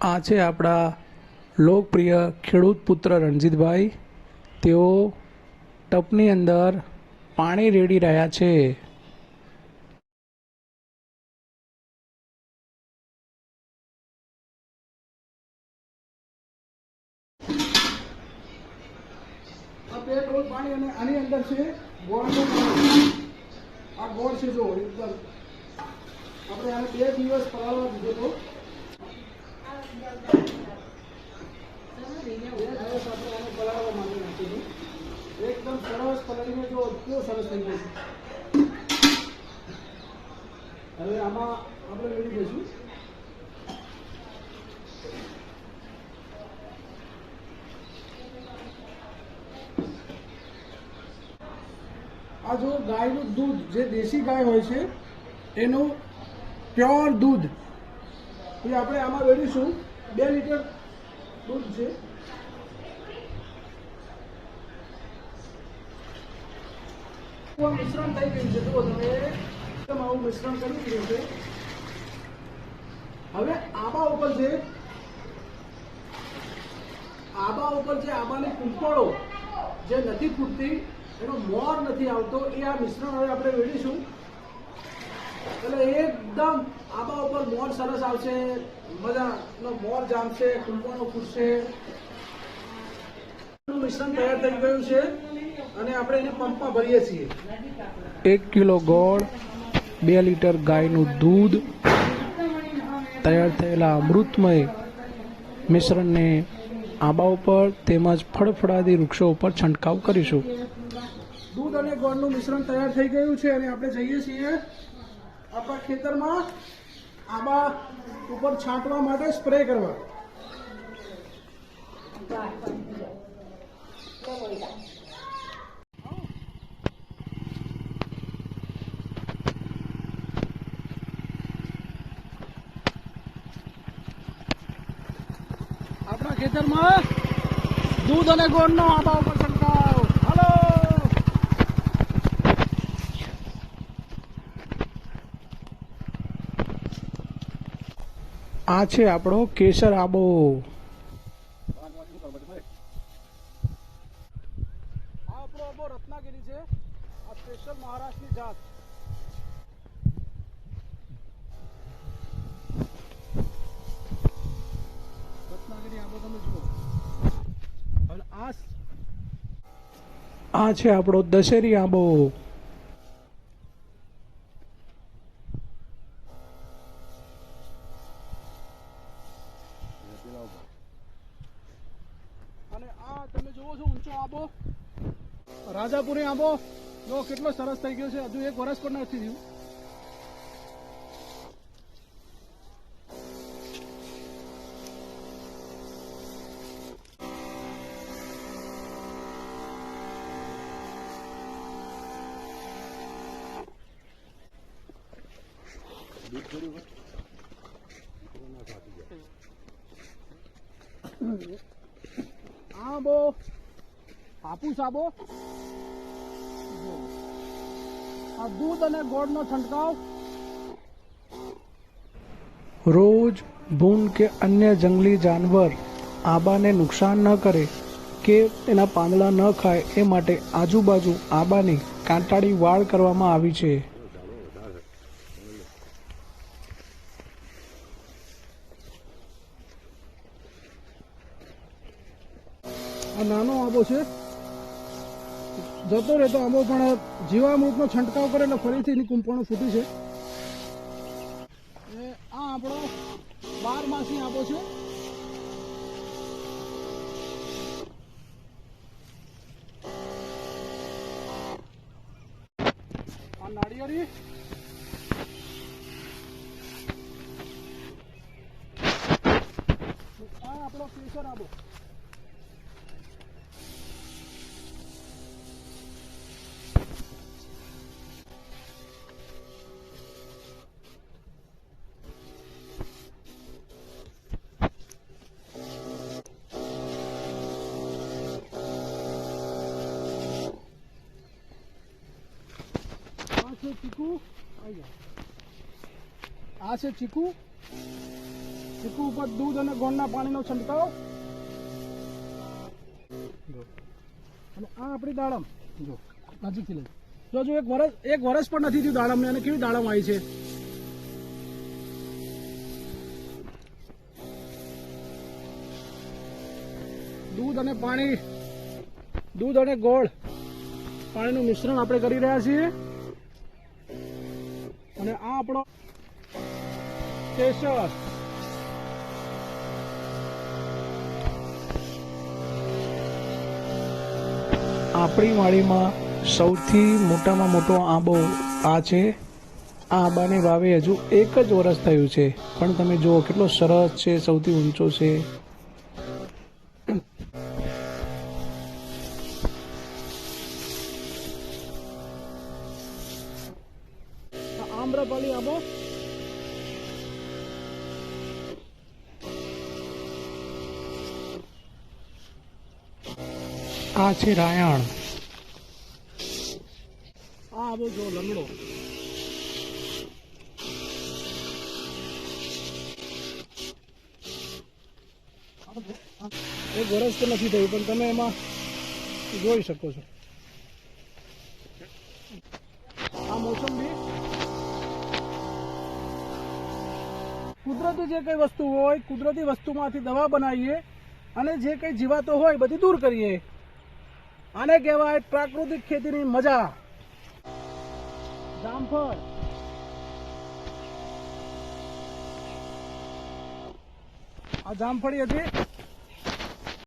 આ છે આપણા લોકપ્રિય ખેડૂત પુત્ર રણજીતભાઈ. તેઓ ટપની અંદર પાણી રેડી રહ્યા છે. આપણે આને બે દિવસ પલાળવા દીધો હતો બે દિવસ આપણે આને પલાળવા માંડી નાખીશું એકદમ જો કેવો સરસ આ જો ગાયનું દૂધ, જે દેશી ગાય હોય છે, એનું પ્યોર દૂધ. એ આપણે આમાં વેડીશું બે લીટર દૂધ છે. મિશ્રણ થઈ ગયું છે. જુઓ તમે. એકદમ આવું મિશ્રણ કરી દીધું છે. હવે આબા ઉપર છે આબા ઉપર જે આબાની કુંપળો જે નથી ફૂટતી, એનો મોર નથી આવતો, એ આ મિશ્રણ હવે આપણે વેડીશું એટલે એકદમ આબા ઉપર મોર સરસ આવશે મજાનો મોર જામશે કૂંપણો ફૂટશે. મિશ્રણ તૈયાર થઈ ગયું છે અને આપણે એને પંપમાં ભરીએ છીએ. એક કિલો ગોળ બે લીટર ગાયનું દૂધ તૈયાર થયેલા અમૃતમય મિશ્રણને આંબા ઉપર તેમજ ફળફળાદી વૃક્ષો ઉપર છંટકાવ કરીશું. દૂધ અને ગોળનું મિશ્રણ તૈયાર થઈ ગયું છે અને આપણે જઈએ છીએ આપણા ખેતરમાં આબા ઉપર છાંટવા માટે સ્પ્રે કરવા. આપણા ખેતરમાં દૂધ અને ગોળનો આબા ઉપર આ છે આપણો કેસર આબો. રત્નાગીરી છે. આ સ્પેશિયલ મહારાષ્ટ્રની જાત. રત્નાગીરી આબો તમે જુઓ. આ છે આપણો દશેરી આંબો અને આ તમે જુઓ છો, ઊંચો આબો. રાજાપુરી આંબો જો કેટલો સરસ થઈ ગયો છે. હજુ એક વર્ષ પણ નથી થયું. આંબો હાપુસ આંબો આ દૂધ અને ગોળનો છંટકાવ. રોજ ભૂન કે અન્ય જંગલી જાનવર આંબાને નુકસાન ન કરે કે એના પાંદડા ન ખાય એ માટે આજુબાજુ આંબાની કાંટાળી વાળ કરવામાં આવી છે. આ નાનો આંબો છે. જતો રહેતો આંબો પણ જીવામૃતનો છંટકાવ કરે એટલે ફરીથી એની કુંપણો ફૂટી છે. આ આપણો બાર માસી આંબો છે. આ નાળિયેરી. આ આપણો કેસર આંબો. છે ચીકુ? આ છે ચીકુ? ચીકુ ઉપર દૂધ અને ગોળના પાણીનો છંટકાવ. અને આ આપણી દાડમ. જો, નજીકથી લઈ. જો, એક વરસ એક વરસ પણ નથી થયું દાડમને. અને કેવી દાડમ આવી છે? દૂધ અને પાણી દૂધ અને ગોળ. પાણીનું મિશ્રણ આપણે કરી રહ્યા છીએ. અને આ આપણો કેસર આપણી વાડીમાં સૌથી મોટામાં મોટો આંબો આ છે. આ આંબાને વાવે હજુ એક જ વર્ષ થયું છે. પણ તમે જુઓ કેટલો સરસ છે, સૌથી ઊંચો છે. આ છે રાયણ આ જો લંગડો. એક વરસ તો નથી થયું પણ તમે એમાં જોઈ શકો છો. આ મોસંબી કુદરતી જે કઈ વસ્તુ હોય, કુદરતી વસ્તુમાંથી દવા બનાવીએ અને જે કઈ જીવાતો હોય બધી દૂર કરીએ. આને કહેવાય પ્રાકૃતિક ખેતીની મજા. જામફળ. આ જામફળી હતી.